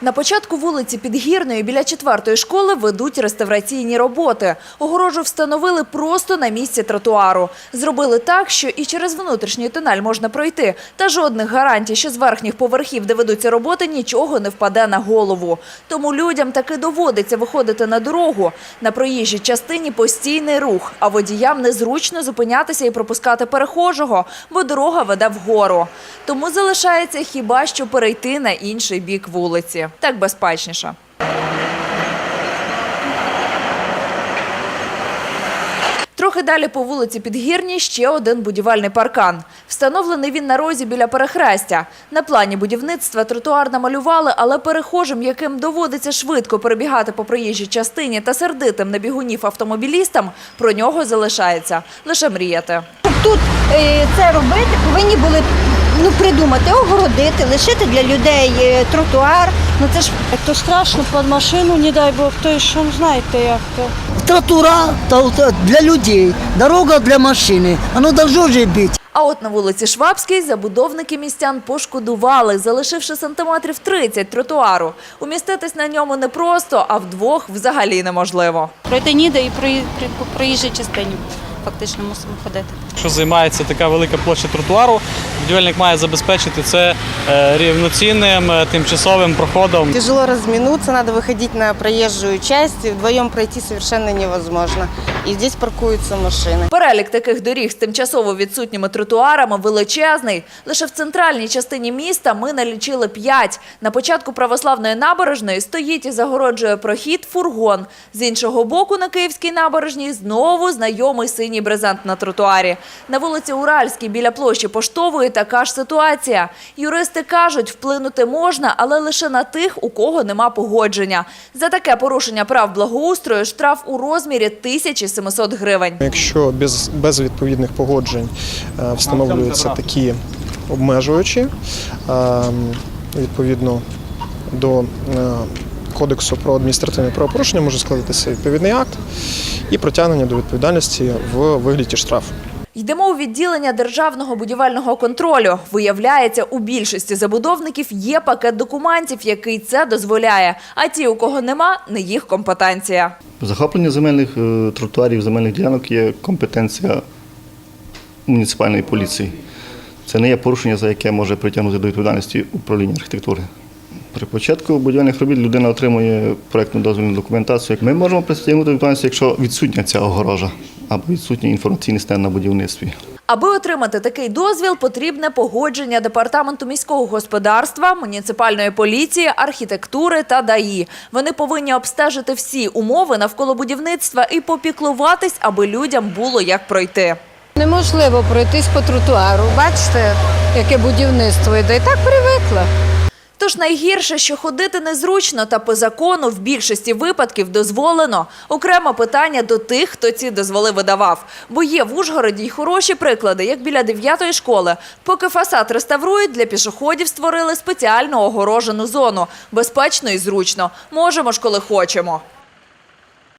На початку вулиці Підгірної біля четвертої школи ведуть реставраційні роботи. Огорожу встановили просто на місці тротуару. Зробили так, що і через внутрішній тунель можна пройти. Та жодних гарантій, що з верхніх поверхів, де ведуться роботи, нічого не впаде на голову. Тому людям таки доводиться виходити на дорогу. На проїжджій частині постійний рух, а водіям незручно зупинятися і пропускати перехожого, бо дорога веде вгору. Тому залишається хіба що перейти на інший бік вулиці. Так безпечніше. Трохи далі по вулиці Підгірній ще один будівельний паркан. Встановлений він на розі біля перехрестя. На плані будівництва тротуар намалювали, але перехожим, яким доводиться швидко перебігати по проїжджій частині та сердитим на бігунів автомобілістам, про нього залишається лише мріяти. Тут е, це робити повинні були ну, придумати, огородити, лишити для людей е, тротуар. Ну це ж То страшно під машину, не дай Бог, то що знаєте, як то. Тротура та- та для людей, дорога для машини. Оно должно же быть. А от на вулиці Швабській забудовники містян пошкодували, залишивши сантиметрів 30 тротуару. Уміститись на ньому не просто, а вдвох взагалі неможливо. Пройти ніде і при, при фактично мусимо ходити. Що займається така велика площа тротуару, будівельник має забезпечити це е, рівноцінним е, тимчасовим проходом. Тяжело разминуться, надо выходить на проезжую часть, и вдвоем пройти совершенно невозможно. И здесь паркуются машины. Перелік таких доріг з тимчасово відсутніми тротуарами величезний. Лише в центральній частині міста ми налічили п'ять. На початку православної набережної стоїть і загороджує прохід фургон. З іншого боку на Київській набережній знову знайомий синій брезент на тротуарі. На вулиці Уральській біля площі Поштової така ж ситуація. Юристи кажуть, вплинути можна, але лише на тих, у кого нема погодження. За таке порушення прав благоустрою штраф у розмірі 1700 гривень. Якщо без, без відповідних погоджень е, встановлюються такі обмежуючі, е, відповідно до е, Кодексу про адміністративне правопорушення може складатися відповідний акт і притягнення до відповідальності в вигляді штрафу. Йдемо у відділення державного будівельного контролю. Виявляється, у більшості забудовників є пакет документів, який це дозволяє. А ті, у кого нема, не їх компетенція. Захоплення земельних е, тротуарів, земельних ділянок є компетенція муніципальної поліції. Це не є порушення, за яке може притягнути до відповідальності управління архітектури. При початку будівельних робіт людина отримує проєктну дозвільну документацію. Ми можемо притягнути до відповідальності, якщо відсутня ця огорожа або відсутній інформаційний стенд на будівництві. Аби отримати такий дозвіл, потрібне погодження департаменту міського господарства, муніципальної поліції, архітектури та ДАІ. Вони повинні обстежити всі умови навколо будівництва і попіклуватись, аби людям було як пройти. Неможливо пройтись по тротуару. Бачите, яке будівництво йде. І так привикла. Тож найгірше, що ходити незручно та по закону в більшості випадків дозволено. Окремо питання до тих, хто ці дозволи видавав. Бо є в Ужгороді й хороші приклади, як біля 9-ї школи. Поки фасад реставрують, для пішоходів створили спеціальну огорожену зону. Безпечно і зручно. Можемо ж, коли хочемо.